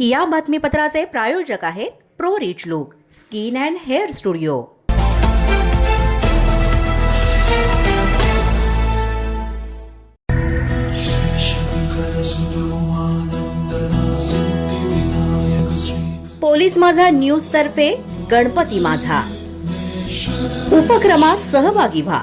या बातमीपत्राचे प्रायोजक आहेत pro rich look skin and hair studio. Police Majha news तर्फे गणपती माझा. उपक्रमात सहभागी व्हा.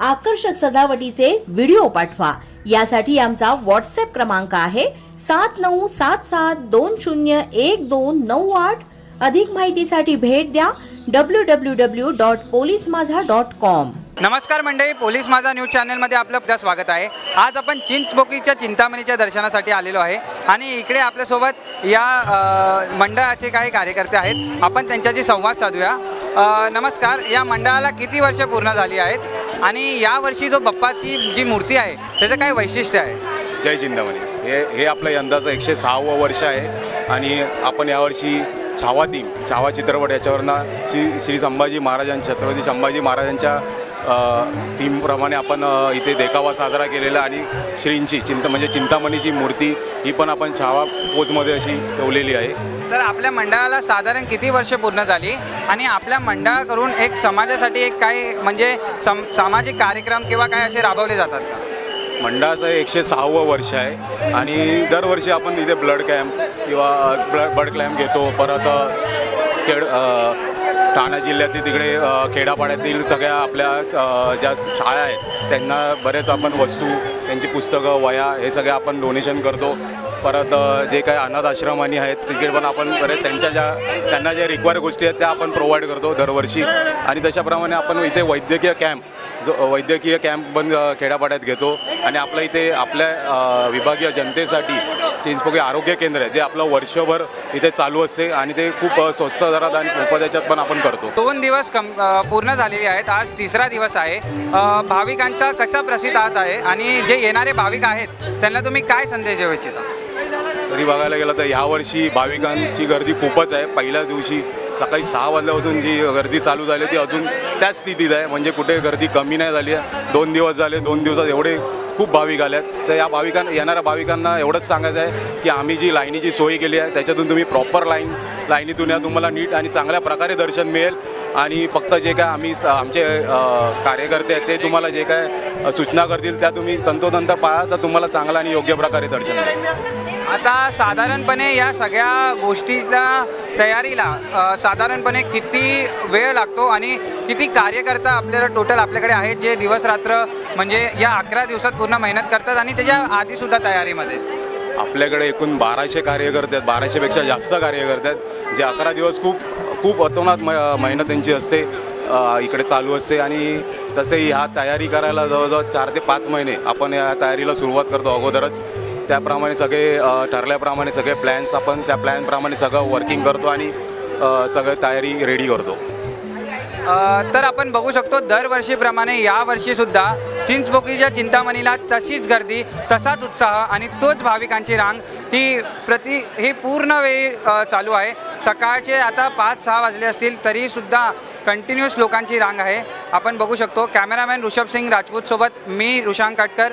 आकर्षक सजावटीचे व्हिडिओ पाठवा. यासाठी आमचा व्हॉट्सअप क्रमांक आहे सात नऊ सात सात दोन शून्य एक दोन नऊ आठ. अधिक माहितीसाठी भेट द्या W W W dot police Majha dot com नमस्कार मंडळी पोलीस माझा न्यूज चॅनलमध्ये आपलं पुन्हा स्वागत आहे. आज आपण चिंचबोकीच्या चिंतामणीच्या दर्शनासाठी आलेलो आहे आणि इकडे आपल्यासोबत या मंडळाचे काही कार्यकर्ते आहेत. आपण त्यांच्याशी संवाद साधूया. नमस्कार या मंडळाला किती वर्ष पूर्ण झाली आहेत? आणि यावर्षी जो बाप्पाची जी मूर्ती आहे त्याचं काय वैशिष्ट्य आहे? जय चिंतामणी हे हे आपलं यंदाचं एकशे सहावं वर्ष आहे आणि आपण यावर्षी छावा थीम छावा चित्रपट याच्यावरनं श्री श्री संभाजी महाराजांच्या छत्रपती संभाजी महाराजांच्या थीमप्रमाणे आपण इथे देखावा साजरा केलेला आणि श्रींची चिंता म्हणजे चिंतामणीची मूर्ती ही पण आपण छावा पोजमध्ये अशी ठेवलेली आहे. तर आपल्या मंडळाला साधारण किती वर्ष पूर्ण झाली? आणि आपल्या मंडळाकडून एक समाजासाठी एक काय म्हणजे सम सामाजिक कार्यक्रम किंवा काय असे राबवले जातात का? मंडळाचं एकशे सहावं वर्ष आहे. आणि दरवर्षी आपण इथे ब्लड कॅम्प किंवा ब्लड ब्लड कॅम्प घेतो. परत खेड ठाणा जिल्ह्यातली तिकडे खेडापाड्यातील सगळ्या आपल्या ज्या शाळा आहेत त्यांना बरेच आपण वस्तू त्यांची पुस्तकं वया हे सगळं आपण डोनेशन करतो. परत जे काही अनाथ आश्रमानी आहेत तिकडे पण आपण बरेच त्यांच्या ज्या त्यांना ज्या रिक्वायर गोष्टी आहेत त्या आपण प्रोव्हाइड करतो दरवर्षी. आणि तशाप्रमाणे आपण इथे वैद्यकीय कॅम्प जो वैद्यकीय कॅम्प पण खेड्यापाड्यात घेतो. आणि आपल्या इथे आपल्या विभागीय जनतेसाठी चिंचपोकी आरोग्य केंद्र आहे ते आपलं वर्षभर इथे चालू असते. आणि ते खूप स्वस्त दरात आणि मोफत त्याच्यात पण आपण करतो. दोन दिवस कम पूर्ण झालेले आहेत. आज तिसरा दिवस आहे. भाविकांचा कसा प्रसिद्ध आहे? आणि जे येणारे भाविक आहेत त्यांना तुम्ही काय संदेश देऊ इच्छिता? तरी बघायला गेलं तर यावर्षी भाविकांची गर्दी खूपच आहे. पहिल्या दिवशी सकाळी सहा वाजल्यापासून जी गर्दी चालू झाली ती अजून त्याच स्थितीत आहे. म्हणजे कुठे गर्दी कमी नाही झाली आहे. दोन दिवस झाले दोन दिवसात एवढे खूप भाविक आले आहेत तर या भाविकांना येणाऱ्या भाविकांना एवढंच सांगायचं आहे की आम्ही जी लाईनीची सोय केली आहे त्याच्यातून तुम्ही प्रॉपर लाईन लाईनीतून या. तुम्हाला नीट आणि चांगल्या प्रकारे दर्शन मिळेल. आणि फक्त जे काय आम्ही स- आमचे कार्यकर्ते आहेत ते तुम्हाला जे काय सूचना करतील त्या तुम्ही तंतोतंत पाळा. तर तुम्हाला चांगलं आणि योग्य प्रकारे दर्शन मिळेल. आता साधारणपणे या सगळ्या गोष्टीच्या तयारीला साधारणपणे किती वेळ लागतो आणि किती कार्यकर्ता आपल्याला टोटल आपल्याकडे आहेत जे दिवस रात्र म्हणजे या अकरा दिवसात पूर्ण मेहनत करतात आणि त्याच्या आधीसुद्धा तयारीमध्ये? आपल्याकडे एकूण बाराशे कार्यकर्ते आहेत बाराशेपेक्षा जास्त कार्यकर्ते आहेत जे अकरा दिवस खूप खूप अतोनात म मेहनत त्यांची असते इकडे चालू असते आणि तसेही ह्या तयारी करायला जवळजवळ चार ते पाच महिने आपण या तयारीला सुरुवात करतो अगोदरच. त्याप्रमाणे सगळे ठरल्याप्रमाणे सगळे प्लॅन्स आपण त्या प्लॅनप्रमाणे सगळं वर्किंग करतो आणि सगळं तयारी रेडी करतो. तर आपण बघू शकतो दरवर्षीप्रमाणे यावर्षीसुद्धा सुद्धा चिंतामणीला तशीच गर्दी तसाच उत्साह आणि तोच भाविकांची रांग ही प्रति ही पूर्ण वेळ चालू आहे. सकाळचे आता पाच सहा वाजले असतील तरीसुद्धा कंटिन्युअस लोकांची रांग आहे. आपण बघू शकतो कॅमेरामॅन ऋषभ सिंग राजपूतसोबत मी रुशांक काटकर.